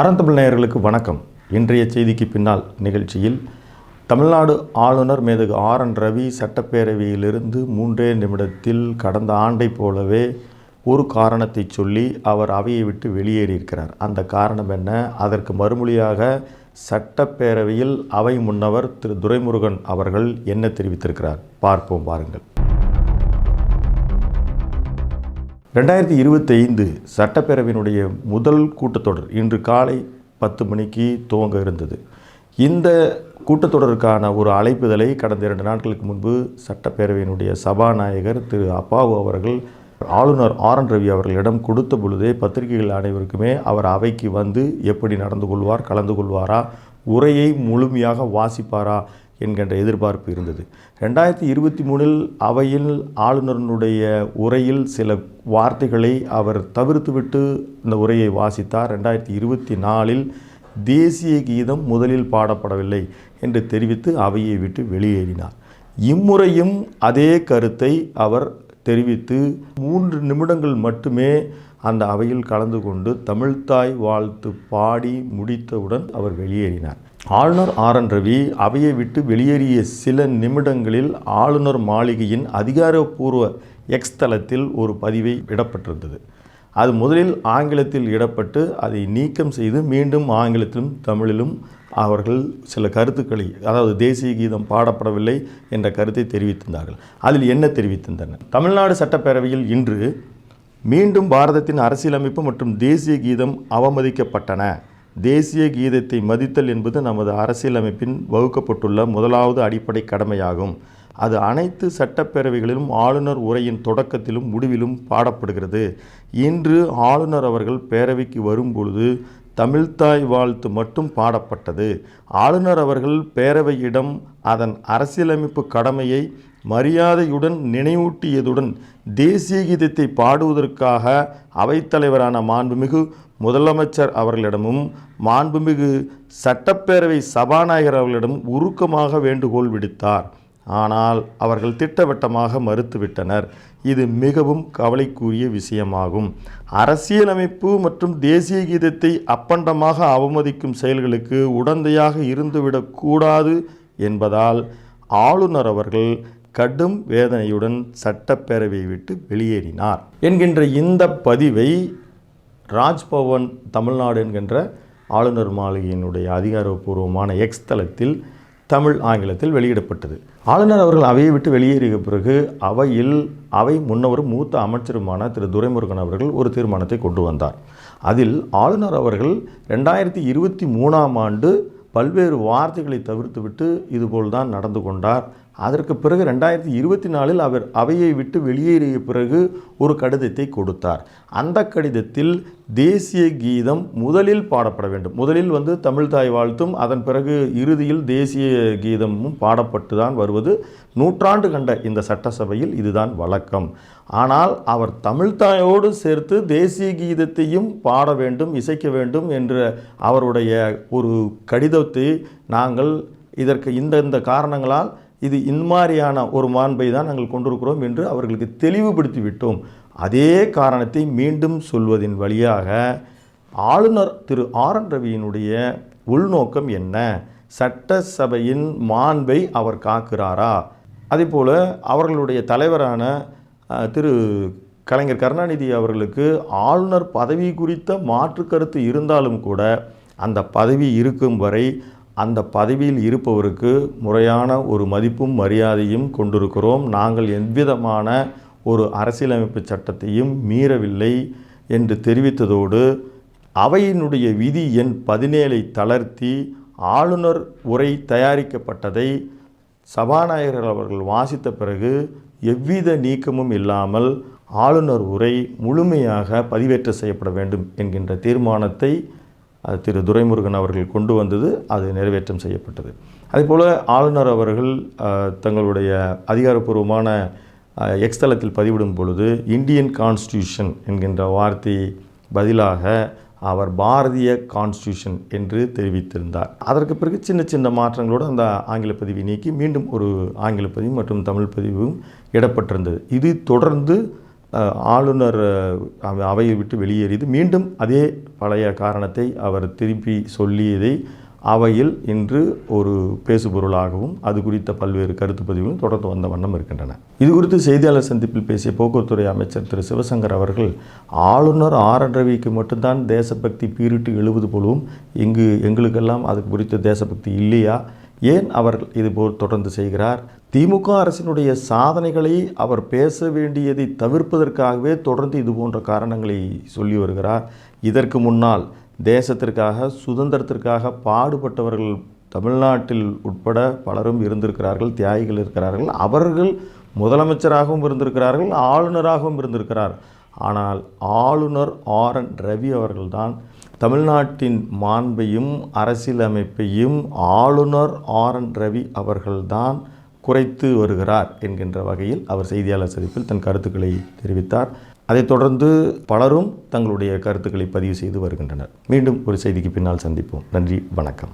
அறந்தமிழ் நேயர்களுக்கு வணக்கம். இன்றைய செய்திக்கு பின்னால் நிகழ்ச்சியில் தமிழ்நாடு ஆளுநர் மேதகு ஆர் என் ரவி சட்டப்பேரவையிலிருந்து மூன்றே நிமிடத்தில் கடந்த ஆண்டைப் போலவே ஒரு காரணத்தை சொல்லி அவர் அவையை விட்டு வெளியேறியிருக்கிறார். அந்த காரணம் என்ன? அதற்கு மறுமொழியாக சட்டப்பேரவையில் அவை முன்னவர் திரு துரைமுருகன் அவர்கள் என்ன தெரிவித்திருக்கிறார்? பார்ப்போம் பாருங்கள் ரெண்டாயிரத்தி இருபத்தைந்து சட்டப்பேரவையினுடைய முதல் கூட்டத்தொடர் இன்று காலை பத்து மணிக்கு துவங்க இருந்தது. இந்த கூட்டத்தொடருக்கான ஒரு அழைப்புதலை கடந்த இரண்டு நாட்களுக்கு முன்பு சட்டப்பேரவையினுடைய சபாநாயகர் திரு அப்பாவு அவர்கள் ஆளுநர் ஆர் என் ரவி அவர்களிடம் கொடுத்த பொழுதே பத்திரிகைகள் அனைவருக்குமே அவர் அவைக்கு வந்து எப்படி நடந்து கொள்வார் கலந்து கொள்வாரா உரையை முழுமையாக வாசிப்பாரா என்கின்ற எதிர்பார்ப்பு இருந்தது. ரெண்டாயிரத்தி இருபத்தி மூணில் அவையில் ஆளுநருடைய உரையில் சில வார்த்தைகளை அவர் தவிர்த்துவிட்டு இந்த உரையை வாசித்தார். ரெண்டாயிரத்தி இருபத்தி நாலில் தேசிய கீதம் முதலில் பாடப்படவில்லை என்று தெரிவித்து அவையை விட்டு வெளியேறினார். இம்முறையும் அதே கருத்தை அவர் தெரிவித்து மூன்று நிமிடங்கள் மட்டுமே அந்த அவையில் கலந்து கொண்டு தமிழ்த்தாய் வாழ்த்து பாடி முடித்தவுடன் அவர் வெளியேறினார். ஆளுநர் ஆர். என். ரவி அவையை விட்டு வெளியேறிய சில நிமிடங்களில் ஆளுநர் மாளிகையின் அதிகாரப்பூர்வ எக்ஸ் தளத்தில் ஒரு பதிவை இடப்பட்டிருந்தது அது முதலில் ஆங்கிலத்தில் இடப்பட்டு அதை நீக்கம் செய்து மீண்டும் ஆங்கிலத்திலும் தமிழிலும் அவர்கள் சில கருத்துக்களை அதாவது தேசிய கீதம் பாடப்படவில்லை என்ற கருத்தை தெரிவித்திருந்தார்கள். அதில் என்ன தெரிவித்திருந்தனர் தமிழ்நாடு சட்டப்பேரவையில் இன்று மீண்டும் பாரதத்தின் அரசியலமைப்பு மற்றும் தேசிய கீதம் அவமதிக்கப்பட்டன. தேசிய கீதத்தை மதித்தல் என்பது நமது அரசியலமைப்பின் வகுக்கப்பட்டுள்ள முதலாவது அடிப்படை கடமையாகும். அது அனைத்து சட்டப்பேரவைகளிலும் ஆளுநர் உரையின் தொடக்கத்திலும் முடிவிலும் பாடப்படுகிறது. இன்று ஆளுநர் அவர்கள் பேரவைக்கு வரும்பொழுது தமிழ்தாய் வாழ்த்து மட்டும் பாடப்பட்டது. ஆளுநர் அவர்கள் பேரவையிடம் அதன் அரசியலமைப்பு கடமையை மரியாதையுடன் நினைவூட்டியதுடன் தேசிய கீதத்தை பாடுவதற்காக அவைத்தலைவரான மாண்புமிகு முதலமைச்சர் அவர்களிடமும் மாண்புமிகு சட்டப்பேரவை சபாநாயகர் அவர்களிடம் உருக்கமாக வேண்டுகோள் விடுத்தார். ஆனால் அவர்கள் திட்டவட்டமாக மறுத்துவிட்டனர். இது மிகவும் கவலைக்குரிய விஷயமாகும். அரசியலமைப்பு மற்றும் தேசிய கீதத்தை அப்பண்டமாக அவமதிக்கும் செயல்களுக்கு உடந்தையாக இருந்துவிடக்கூடாது என்பதால் ஆளுநர் அவர்கள் கடும் வேதனையுடன் சட்டப்பேரவையை விட்டு வெளியேறினார் என்கின்ற இந்த பதிவை ராஜ்பவன் தமிழ்நாடு என்கின்ற ஆளுநர் மாளிகையினுடைய அதிகாரப்பூர்வமான எக்ஸ் தளத்தில் தமிழ் ஆங்கிலத்தில் வெளியிடப்பட்டது. ஆளுநர் அவர்கள் அவையை விட்டு வெளியேறிய பிறகு அவையில் அவை முன்னவரும் மூத்த அமைச்சருமான திரு துரைமுருகன் அவர்கள் ஒரு தீர்மானத்தை கொண்டு வந்தார். அதில் ஆளுநர் அவர்கள் ரெண்டாயிரத்தி இருபத்தி மூணாம் ஆண்டு பல்வேறு வார்த்தைகளை தவிர்த்துவிட்டு இதுபோல் தான் நடந்து கொண்டார். அதற்கு பிறகு ரெண்டாயிரத்தி இருபத்தி நாலில் அவர் அவையை விட்டு வெளியேறிய பிறகு ஒரு கடிதத்தை கொடுத்தார். அந்த கடிதத்தில் தேசிய கீதம் முதலில் பாடப்பட வேண்டும். முதலில் வந்து தமிழ்தாய் வாழ்த்தும் அதன் பிறகு இறுதியில் தேசிய கீதமும் பாடப்பட்டு தான் வருவது. நூற்றாண்டு கண்ட இந்த சட்டசபையில் இதுதான் வழக்கம். ஆனால் அவர் தமிழ்தாயோடு சேர்த்து தேசிய கீதத்தையும் பாட வேண்டும் இசைக்க வேண்டும் என்ற அவருடைய ஒரு கடிதத்தை நாங்கள் இதற்கு இந்த இந்த காரணங்களால் இது இன்மாதிரியான ஒரு மாண்பை தான் நாங்கள் கொண்டிருக்கிறோம் என்று அவர்களுக்கு தெளிவுபடுத்தி விட்டோம். அதே காரணத்தை மீண்டும் சொல்வதின் வழியாக ஆளுநர் திரு ஆர் என் ரவியினுடைய உள்நோக்கம் என்ன? சட்டசபையின் மாண்பை அவர் காக்கிறாரா? அதேபோல் அவர்களுடைய தலைவரான திரு கலைஞர் கருணாநிதி அவர்களுக்கு ஆளுநர் பதவி குறித்த மாற்று கருத்து இருந்தாலும் கூட அந்த பதவி இருக்கும் வரை அந்த பதவியில் இருப்பவருக்கு முறையான ஒரு மதிப்பும் மரியாதையும் கொண்டிருக்கிறோம். நாங்கள் எவ்விதமான ஒரு அரசியலமைப்பு சட்டத்தையும் மீறவில்லை என்று தெரிவித்ததோடு அவையினுடைய விதி எண் பதினேழை தளர்த்தி ஆளுநர் உரை தயாரிக்கப்பட்டதை சபாநாயகர் அவர்கள் வாசித்த பிறகு எவ்வித நீக்கமும் இல்லாமல் ஆளுநர் உரை முழுமையாக பதிவேற்ற செய்யப்பட வேண்டும் என்கின்ற தீர்மானத்தை அது திரு துரைமுருகன் அவர்கள் கொண்டு வந்தது அது நிறைவேற்றம் செய்யப்பட்டது. அதேபோல் ஆளுநர் அவர்கள் தங்களுடைய அதிகாரப்பூர்வமான எக்ஸ்தலத்தில் எக்ஸ் தளத்தில் பதிவிடும் பொழுது இந்தியன் கான்ஸ்டியூஷன் என்கின்ற வார்த்தை பதிலாக அவர் பாரதிய கான்ஸ்டியூஷன் என்று தெரிவித்திருந்தார். அதற்கு பிறகு சின்ன சின்ன மாற்றங்களோடு அந்த ஆங்கில பதிவை நீக்கி மீண்டும் ஒரு ஆங்கில பதிவு மற்றும் தமிழ் பதிவும் இடப்பட்டிருந்தது இது தொடர்ந்து ஆளுநர் அவை- அவையை விட்டு வெளியேறியது. மீண்டும் அதே பழைய காரணத்தை அவர் திருப்பி சொல்லியதை அவையில் இன்று ஒரு பேசுபொருளாகவும் அது குறித்த பல்வேறு கருத்து பதிவுகளும் தொடர்ந்து வந்த வண்ணம் இருக்கின்றன. இது குறித்து செய்தியாளர் சந்திப்பில் பேசிய போக்குவரத்துறை அமைச்சர் திரு. சிவசங்கர் அவர்கள் ஆளுநர் ஆர் என் ரவிக்கு மட்டும்தான் தேசபக்தி பீரிட்டு எழுவது போலவும் இங்கு எங்களுக்கெல்லாம் அது குறித்த தேசபக்தி இல்லையா? ஏன் அவர் இதுபோல் தொடர்ந்து செய்கிறார்? திமுக அரசினுடைய சாதனைகளை அவர் பேச வேண்டியதை தவிர்ப்பதற்காகவே தொடர்ந்து இது போன்ற காரணங்களை சொல்லி வருகிறார். இதற்கு முன்னால் தேசத்திற்காக சுதந்திரத்திற்காக பாடுபட்டவர்கள் தமிழ்நாட்டில் உட்பட பலரும் இருந்திருக்கிறார்கள் தியாகிகள் இருக்கிறார்கள். அவர்கள் முதலமைச்சராகவும் இருந்திருக்கிறார்கள் ஆளுநராகவும் இருந்திருக்கிறார். ஆனால் ஆளுநர் ஆர் என் ரவி அவர்கள்தான் தமிழ்நாட்டின் மாண்பையும் அரசியலமைப்பையும் ஆளுநர் ஆர். என். ரவி அவர்கள்தான் குறைத்து வருகிறார் என்கின்ற வகையில் அவர் செய்தியாளர் சந்திப்பில் தன் கருத்துக்களை தெரிவித்தார். அதைத் தொடர்ந்து பலரும் தங்களுடைய கருத்துக்களை பதிவு செய்து வருகின்றனர். மீண்டும் ஒரு செய்திக்கு பின்னால் சந்திப்போம். நன்றி வணக்கம்.